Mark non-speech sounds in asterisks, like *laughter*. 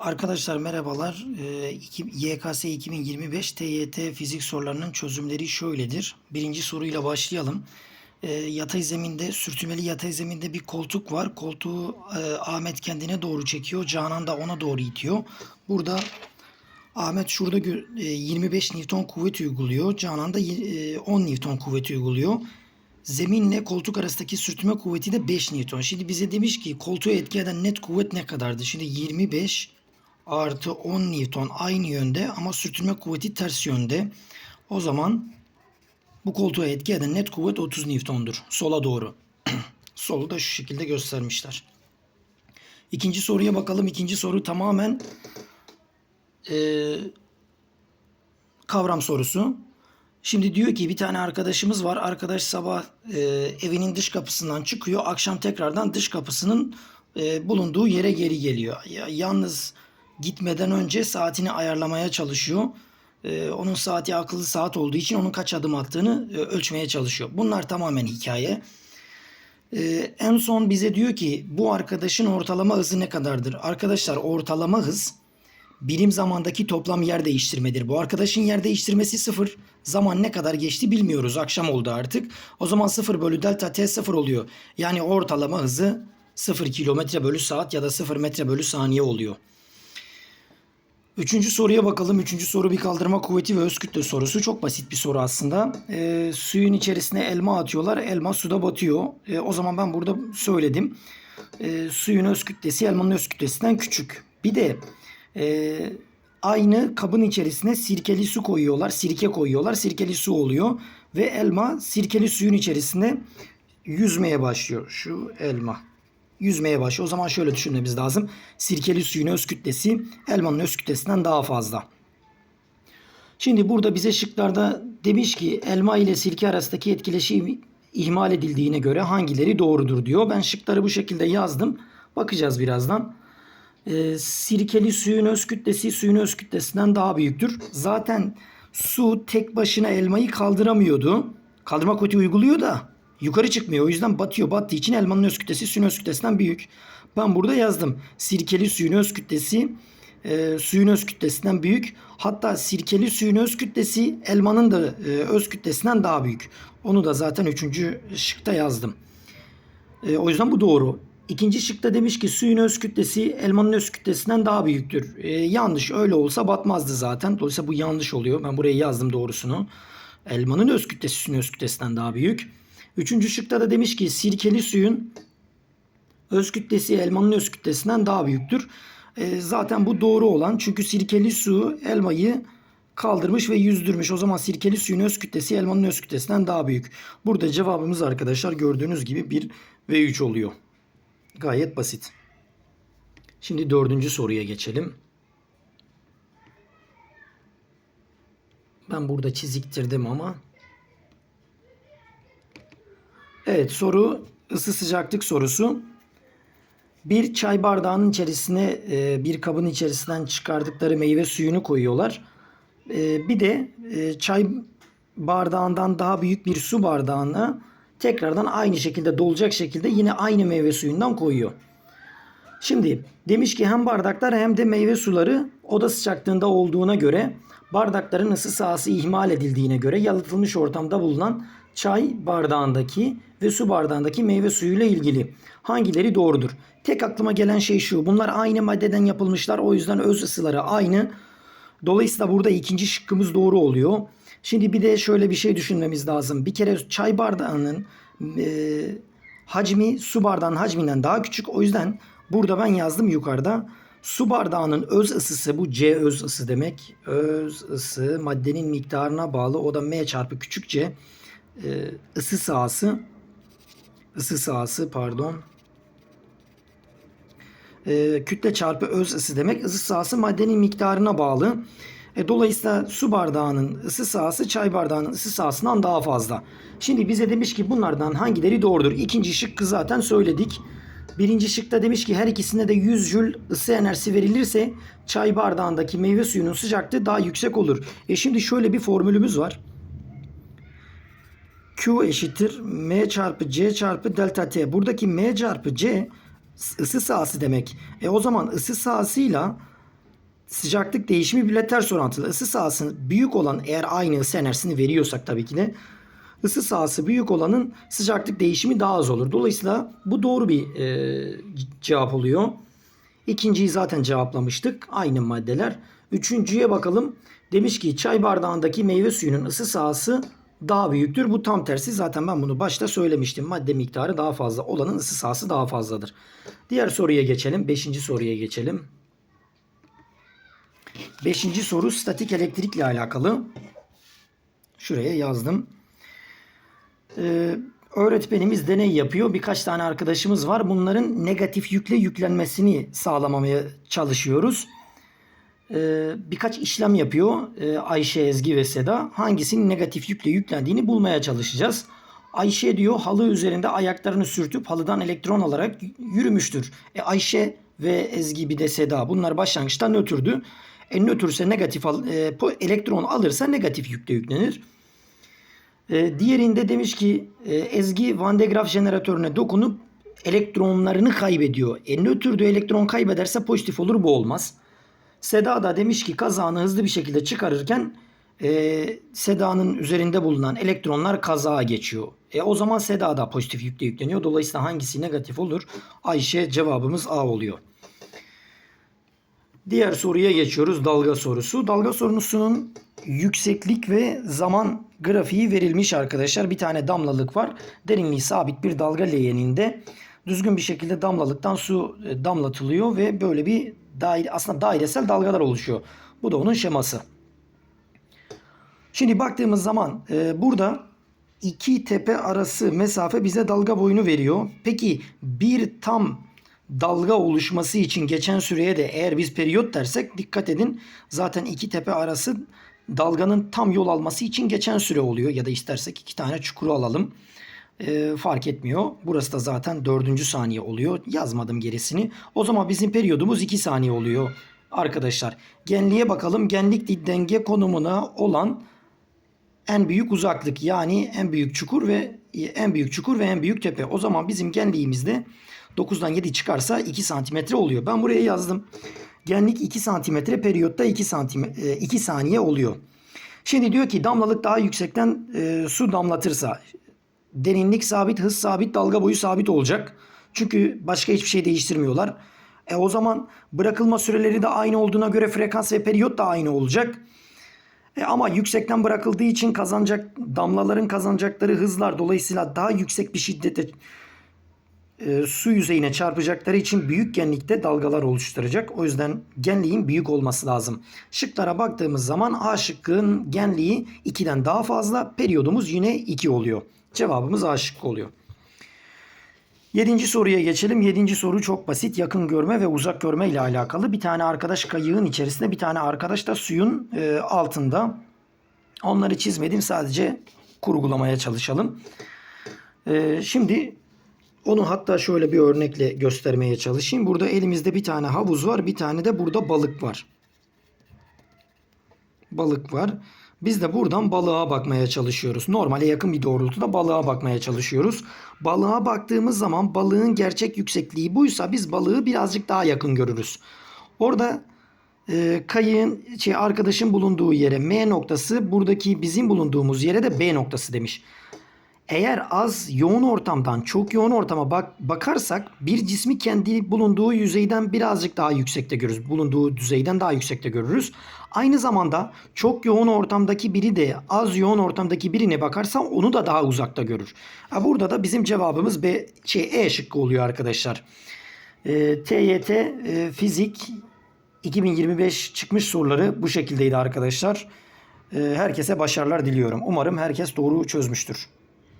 Arkadaşlar merhabalar. YKS 2025 TYT fizik sorularının çözümleri şöyledir. Birinci soruyla başlayalım. Ee, yatay zeminde, sürtünmeli yatay zeminde bir koltuk var. Koltuğu e, Ahmet kendine doğru çekiyor. Canan da ona doğru itiyor. Burada Ahmet şurada gö- e, 25 Newton kuvvet uyguluyor. Canan da y- e, 10 Newton kuvvet uyguluyor. Zeminle koltuk arasındaki sürtünme kuvveti de 5 Newton. Şimdi bize demiş ki koltuğu etki eden net kuvvet ne kadardı? Şimdi 25 artı 10 Newton aynı yönde ama sürtünme kuvveti ters yönde. O zaman bu koltuğa etki eden net kuvvet 30 Newton'dur. Sola doğru. *clears throat* Solu da şu şekilde göstermişler. İkinci soruya bakalım. İkinci soru tamamen eee, kavram sorusu. Şimdi diyor ki bir tane arkadaşımız var. Arkadaş sabah e, evinin dış kapısından çıkıyor. Akşam tekrardan dış kapısının e, bulunduğu yere geri geliyor. Ya, yalnız gitmeden önce saatini ayarlamaya çalışıyor. E, onun saati akıllı saat olduğu için onun kaç adım attığını e, ölçmeye çalışıyor. Bunlar tamamen hikaye. E, en son bize diyor ki bu arkadaşın ortalama hızı ne kadardır? Arkadaşlar ortalama hız birim zamandaki toplam yer değiştirmedir. Bu arkadaşın yer değiştirmesi sıfır. Zaman ne kadar geçti bilmiyoruz. Akşam oldu artık. O zaman sıfır bölü delta t sıfır oluyor. Yani ortalama hızı sıfır kilometre bölü saat ya da sıfır metre bölü saniye oluyor. Üçüncü soruya bakalım. Üçüncü soru bir kaldırma kuvveti ve öz kütle sorusu. Çok basit bir soru aslında. Ee, suyun içerisine elma atıyorlar. Elma suda batıyor. Ee, o zaman ben burada söyledim. Ee, suyun öz kütlesi elmanın öz kütlesinden küçük. Bir de e, aynı kabın içerisine sirkeli su koyuyorlar. Sirke koyuyorlar. Sirkeli su oluyor. Ve elma sirkeli suyun içerisinde yüzmeye başlıyor. Şu elma yüzmeye başlıyor. O zaman şöyle düşünmemiz lazım. Sirkeli suyun öz kütlesi elmanın öz kütlesinden daha fazla. Şimdi burada bize şıklarda demiş ki elma ile sirke arasındaki etkileşim ihmal edildiğine göre hangileri doğrudur diyor. Ben şıkları bu şekilde yazdım. Bakacağız birazdan. Ee, sirkeli suyun öz kütlesi suyun öz kütlesinden daha büyüktür. Zaten su tek başına elmayı kaldıramıyordu. Kaldırma kuvveti uyguluyor da yukarı çıkmıyor. O yüzden batıyor. Battığı için elmanın öz kütlesi suyun öz kütlesinden büyük. Ben burada yazdım. Sirkeli suyun öz kütlesi e, suyun öz kütlesinden büyük. Hatta sirkeli suyun öz kütlesi elmanın da e, öz kütlesinden daha büyük. Onu da zaten üçüncü şıkta yazdım. E, o yüzden bu doğru. İkinci şıkta demiş ki suyun öz kütlesi elmanın öz kütlesinden daha büyüktür. E, yanlış öyle olsa batmazdı zaten. Dolayısıyla bu yanlış oluyor. Ben buraya yazdım doğrusunu. Elmanın öz kütlesi suyun öz kütlesinden daha büyük. Üçüncü şıkta da demiş ki sirkeli suyun öz kütlesi elmanın öz kütlesinden daha büyüktür. E, zaten bu doğru olan çünkü sirkeli su elmayı kaldırmış ve yüzdürmüş. O zaman sirkeli suyun öz kütlesi elmanın öz kütlesinden daha büyük. Burada cevabımız arkadaşlar gördüğünüz gibi 1 ve 3 oluyor. Gayet basit. Şimdi dördüncü soruya geçelim. Ben burada çiziktirdim ama. Evet soru ısı sıcaklık sorusu. Bir çay bardağının içerisine e, bir kabın içerisinden çıkardıkları meyve suyunu koyuyorlar. E, bir de e, çay bardağından daha büyük bir su bardağına tekrardan aynı şekilde dolacak şekilde yine aynı meyve suyundan koyuyor. Şimdi demiş ki hem bardaklar hem de meyve suları oda sıcaklığında olduğuna göre bardakların ısı sahası ihmal edildiğine göre yalıtılmış ortamda bulunan çay bardağındaki ve su bardağındaki meyve suyuyla ilgili hangileri doğrudur? Tek aklıma gelen şey şu. Bunlar aynı maddeden yapılmışlar. O yüzden öz ısıları aynı. Dolayısıyla burada ikinci şıkkımız doğru oluyor. Şimdi bir de şöyle bir şey düşünmemiz lazım. Bir kere çay bardağının e, hacmi su bardağının hacminden daha küçük. O yüzden burada ben yazdım yukarıda. Su bardağının öz ısısı bu C öz ısı demek. Öz ısı maddenin miktarına bağlı. O da M çarpı küçük C. E, ısı sahası ısı sahası pardon. E, kütle çarpı öz ısı demek. Isı sahası maddenin miktarına bağlı. E, dolayısıyla su bardağının ısı sahası çay bardağının ısı sahasından daha fazla. Şimdi bize demiş ki bunlardan hangileri doğrudur? İkinci şıkkı zaten söyledik. Birinci şıkta demiş ki her ikisinde de 100 jül ısı enerjisi verilirse çay bardağındaki meyve suyunun sıcaklığı daha yüksek olur. E şimdi şöyle bir formülümüz var. Q eşittir M çarpı C çarpı delta T. Buradaki M çarpı C ısı sahası demek. E o zaman ısı sahasıyla sıcaklık değişimi birbirine ters orantılı. Isı sahası büyük olan eğer aynı ısı enerjisini veriyorsak tabii ki de ısı sahası büyük olanın sıcaklık değişimi daha az olur. Dolayısıyla bu doğru bir e, cevap oluyor. İkinciyi zaten cevaplamıştık. Aynı maddeler. Üçüncüye bakalım. Demiş ki çay bardağındaki meyve suyunun ısı sahası daha büyüktür. Bu tam tersi. Zaten ben bunu başta söylemiştim. Madde miktarı daha fazla olanın ısı sahası daha fazladır. Diğer soruya geçelim. Beşinci soruya geçelim. Beşinci soru statik elektrikle alakalı. Şuraya yazdım. Ee, öğretmenimiz deney yapıyor. Birkaç tane arkadaşımız var. Bunların negatif yükle yüklenmesini sağlamamaya çalışıyoruz. Ee, birkaç işlem yapıyor ee, Ayşe, Ezgi ve Seda. Hangisinin negatif yükle yüklendiğini bulmaya çalışacağız. Ayşe diyor halı üzerinde ayaklarını sürtüp halıdan elektron alarak yürümüştür. E, Ayşe ve Ezgi bir de Seda bunlar başlangıçta nötrdü. E, nötrse negatif al- e, elektron alırsa negatif yükle yüklenir. E, diğerinde demiş ki e, Ezgi Van de Graaff jeneratörüne dokunup elektronlarını kaybediyor. E, nötrde elektron kaybederse pozitif olur bu olmaz. Seda da demiş ki kazağını hızlı bir şekilde çıkarırken e, Seda'nın üzerinde bulunan elektronlar kazağa geçiyor. E, o zaman Seda da pozitif yükle yükleniyor. Dolayısıyla hangisi negatif olur? Ayşe cevabımız A oluyor. Diğer soruya geçiyoruz. Dalga sorusu. Dalga sorusunun yükseklik ve zaman grafiği verilmiş arkadaşlar. Bir tane damlalık var. Derinliği sabit bir dalga leğeninde düzgün bir şekilde damlalıktan su e, damlatılıyor ve böyle bir daire, aslında dairesel dalgalar oluşuyor. Bu da onun şeması. Şimdi baktığımız zaman e, burada iki tepe arası mesafe bize dalga boyunu veriyor. Peki bir tam dalga oluşması için geçen süreye de eğer biz periyot dersek dikkat edin zaten iki tepe arası dalganın tam yol alması için geçen süre oluyor ya da istersek iki tane çukuru alalım. E, fark etmiyor. Burası da zaten dördüncü saniye oluyor. Yazmadım gerisini. O zaman bizim periyodumuz 2 saniye oluyor. Arkadaşlar genliğe bakalım. Genlik denge konumuna olan en büyük uzaklık yani en büyük çukur ve en büyük çukur ve en büyük tepe. O zaman bizim genliğimizde 9'dan 7 çıkarsa 2 santimetre oluyor. Ben buraya yazdım. Genlik 2 santimetre, periyotta 2 santim 2 saniye oluyor. Şimdi diyor ki damlalık daha yüksekten e, su damlatırsa derinlik sabit, hız sabit, dalga boyu sabit olacak. Çünkü başka hiçbir şey değiştirmiyorlar. E o zaman bırakılma süreleri de aynı olduğuna göre frekans ve periyot da aynı olacak. E ama yüksekten bırakıldığı için kazanacak damlaların kazanacakları hızlar dolayısıyla daha yüksek bir şiddete e, su yüzeyine çarpacakları için büyük genlikte dalgalar oluşturacak. O yüzden genliğin büyük olması lazım. Şıklara baktığımız zaman A şıkkın genliği 2'den daha fazla. Periyodumuz yine 2 oluyor. Cevabımız A şıkkı oluyor. Yedinci soruya geçelim. Yedinci soru çok basit. Yakın görme ve uzak görme ile alakalı. Bir tane arkadaş kayığın içerisinde, bir tane arkadaş da suyun e, altında. Onları çizmedim. Sadece kurgulamaya çalışalım. E, şimdi onu hatta şöyle bir örnekle göstermeye çalışayım. Burada elimizde bir tane havuz var. Bir tane de burada balık var. Balık var. Biz de buradan balığa bakmaya çalışıyoruz. Normale yakın bir doğrultuda balığa bakmaya çalışıyoruz. Balığa baktığımız zaman balığın gerçek yüksekliği buysa biz balığı birazcık daha yakın görürüz. Orada e, kayığın şey arkadaşın bulunduğu yere M noktası buradaki bizim bulunduğumuz yere de B noktası demiş. Eğer az yoğun ortamdan çok yoğun ortama bak bakarsak bir cismi kendi bulunduğu yüzeyden birazcık daha yüksekte görürüz. Bulunduğu düzeyden daha yüksekte görürüz. Aynı zamanda çok yoğun ortamdaki biri de az yoğun ortamdaki birine bakarsa onu da daha uzakta görür. Ha, burada da bizim cevabımız B, şey, E şıkkı oluyor arkadaşlar. E, TYT e, Fizik 2025 çıkmış soruları bu şekildeydi arkadaşlar. E, herkese başarılar diliyorum. Umarım herkes doğru çözmüştür.